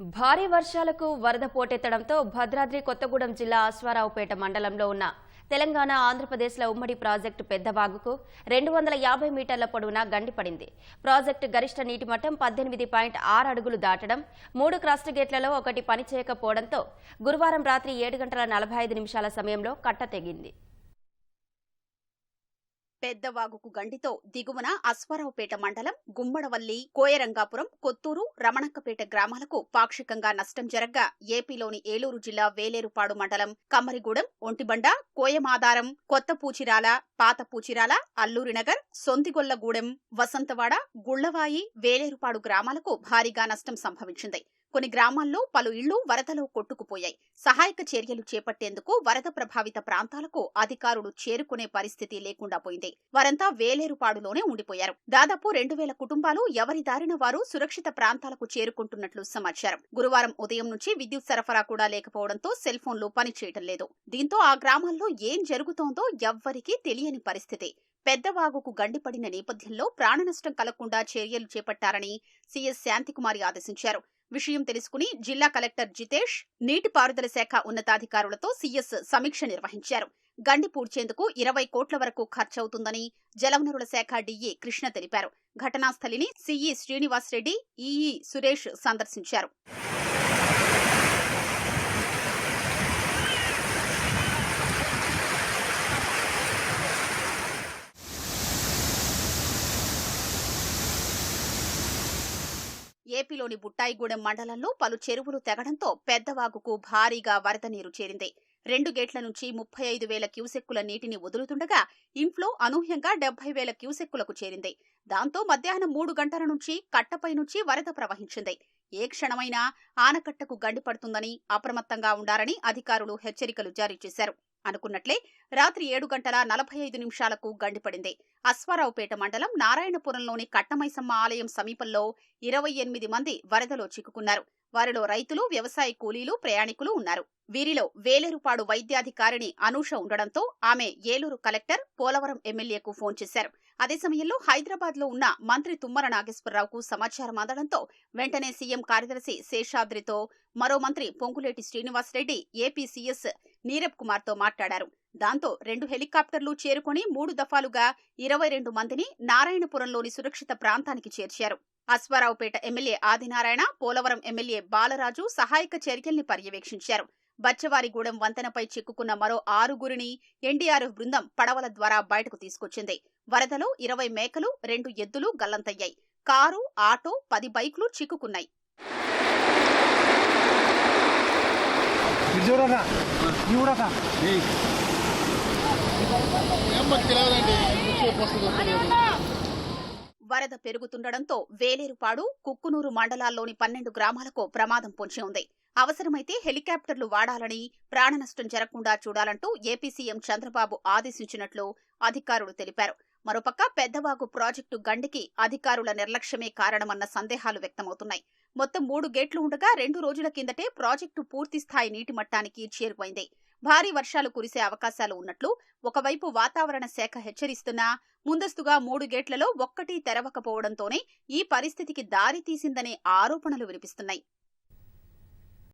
భారీ వర్షాలకు వరద పోటెత్తడంతో భద్రాద్రి కొత్తగూడెం జిల్లా అశ్వారావుపేట మండలంలో ఉన్న తెలంగాణ ఆంధ్రప్రదేశ్ల ఉమ్మడి ప్రాజెక్టు పెద్దవాగుకు రెండు వందల యాభై మీటర్ల పొడవున గండిపడింది ప్రాజెక్టు గరిష్ట నీటి మట్టం పద్దెనిమిది పాయింట్ ఆరు అడుగులు దాటడం మూడు క్రస్ట్ గేట్లలో ఒకటి పనిచేయకపోవడంతో గురువారం రాత్రి ఏడు గంటల నలభై ఐదు నిమిషాల సమయంలో కట్ట తెగింది పెద్దవాగుకు గండితో దిగువన అశ్వారావుపేట మండలం గుమ్మడవల్లి కోయరంగాపురం కొత్తూరు రమణక్కపేట గ్రామాలకు పాక్షికంగా నష్టం జరగ్గా ఏపీలోని ఏలూరు జిల్లా వేలేరుపాడు మండలం కమ్మరిగూడెం ఒంటిబండ కోయమాదారం కొత్త పూచిరాల పాత పూచిరాల అల్లూరినగర్ సొంతిగొల్లగూడెం వసంతవాడ గుళ్ళవాయి వేలేరుపాడు గ్రామాలకు భారీగా నష్టం సంభవించింది. కొన్ని గ్రామాల్లో పలు ఇళ్ళు వరదలో కొట్టుకుపోయాయి. సహాయక చర్యలు చేపట్టేందుకు వరద ప్రభావిత ప్రాంతాలకు అధికారులు చేరుకునే పరిస్థితి లేకుండా పోయింది. వారంతా వేలేరుపాడులోనే ఉండిపోయారు. దాదాపు రెండు వేల కుటుంబాలు ఎవరి దారిన వారు సురక్షిత ప్రాంతాలకు చేరుకుంటున్నట్లు సమాచారం. గురువారం ఉదయం నుంచి విద్యుత్ సరఫరా కూడా లేకపోవడంతో సెల్ ఫోన్లు పనిచేయటం లేదు. దీంతో ఆ గ్రామాల్లో ఏం జరుగుతోందో ఎవ్వరికీ తెలియని పరిస్థితి. పెద్దవాగుకు గండిపడిన నేపథ్యంలో ప్రాణనష్టం కలగకుండా చర్యలు చేపట్టారని సీఎస్ శాంతికుమారి ఆదేశించారు. విషయం తెలుసుకుని జిల్లా కలెక్టర్ జితేష్ నీటిపారుదల శాఖ ఉన్నతాధికారులతో సీఎస్ సమీక్ష నిర్వహించారు. గండి పూడ్చేందుకు ఇరవై కోట్ల వరకు ఖర్చవుతుందని జలవనరుల శాఖ డీఈ కృష్ణ తెలిపారు. ఘటనా స్థలిని సీఈ శ్రీనివాస్ రెడ్డి ఈఈ సురేష్ సందర్శించారు. ఏపీలోని బుట్టాయిగూడెం మండలంలో పలు చెరువులు తెగడంతో పెద్దవాగుకు భారీగా వరద నీరు చేరింది. రెండు గేట్ల నుంచి ముప్పై ఐదు వేల క్యూసెక్కుల నీటిని వదులుతుండగా ఇంట్లో అనూహ్యంగా డెబ్బై వేల క్యూసెక్కులకు చేరింది. దాంతో మధ్యాహ్నం మూడు గంటల నుంచి కట్టపై నుంచి వరద ప్రవహించింది. ఏ క్షణమైనా ఆనకట్టకు గండిపడుతుందని అప్రమత్తంగా ఉండాలని అధికారులు హెచ్చరికలు జారీ చేశారు. అనుకున్నట్లే రాత్రి ఏడు గంటల నలభై ఐదు నిమిషాలకు గండిపడింది. అశ్వారావుపేట మండలం నారాయణపురంలోని కట్టమైసమ్మ ఆలయం సమీపంలో ఇరవై ఎనిమిది మంది వరదలో చిక్కుకున్నారు. వారిలో రైతులు వ్యవసాయ కూలీలు ప్రయాణికులు ఉన్నారు. వీరిలో వేలేరుపాడు వైద్యాధికారిణి అనూష ఉండడంతో ఆమె ఏలూరు కలెక్టర్ పోలవరం ఎమ్మెల్యేకు ఫోన్ చేశారు. అదే సమయంలో హైదరాబాద్లో ఉన్న మంత్రి తుమ్మర నాగేశ్వరరావుకు సమాచారం అందడంతో వెంటనే సీఎం కార్యదర్శి శేషాద్రితో మరో మంత్రి పొంగులేటి శ్రీనివాసరెడ్డి ఏపీ సీఎస్ నీరబ్ కుమార్తో మాట్లాడారు. దాంతో రెండు హెలికాప్టర్లు చేరుకుని మూడు దఫాలుగా ఇరవై రెండు మందిని నారాయణపురంలోని సురక్షిత ప్రాంతానికి చేర్చారు. అశ్వారావుపేట ఎమ్మెల్యే ఆదినారాయణ పోలవరం ఎమ్మెల్యే బాలరాజు సహాయక చర్యల్ని పర్యవేక్షించారు. బచ్చవారిగూడెం వంతెనపై చిక్కుకున్న మరో ఆరుగురిని ఎన్డీఆర్ఎఫ్ బృందం పడవల ద్వారా బయటకు తీసుకొచ్చింది. వరదలో ఇరవై మేకలు రెండు ఎద్దులు గల్లంతయ్యాయి. కారు ఆటో పది బైకులు చిక్కుకున్నాయి. వరద పెరుగుతుండటంతో వేలేరుపాడు కుక్కునూరు మండలాల్లోని పన్నెండు గ్రామాలకు ప్రమాదం పొంచి ఉంది. అవసరమైతే హెలికాప్టర్లు వాడాలని ప్రాణనష్టం జరగకుండా చూడాలంటూ ఏపీ సీఎం చంద్రబాబు ఆదేశించినట్లు అధికారులు తెలిపారు. మరోపక్క పెద్దవాగు ప్రాజెక్టు గండికి అధికారుల నిర్లక్ష్యమే కారణమన్న సందేహాలు వ్యక్తమవుతున్నాయి. మొత్తం మూడు గేట్లు ఉండగా రెండు రోజుల కిందటే ప్రాజెక్టు పూర్తిస్థాయి నీటి మట్టానికి చేరువైంది. భారీ వర్షాలు కురిసే అవకాశాలు ఉన్నట్లు ఒకవైపు వాతావరణ శాఖ హెచ్చరిస్తున్నా ముందస్తుగా మూడు గేట్లలో ఒక్కటి తెరవకపోవడంతోనే ఈ పరిస్థితికి దారితీసిందనే ఆరోపణలు వినిపిస్తున్నాయి.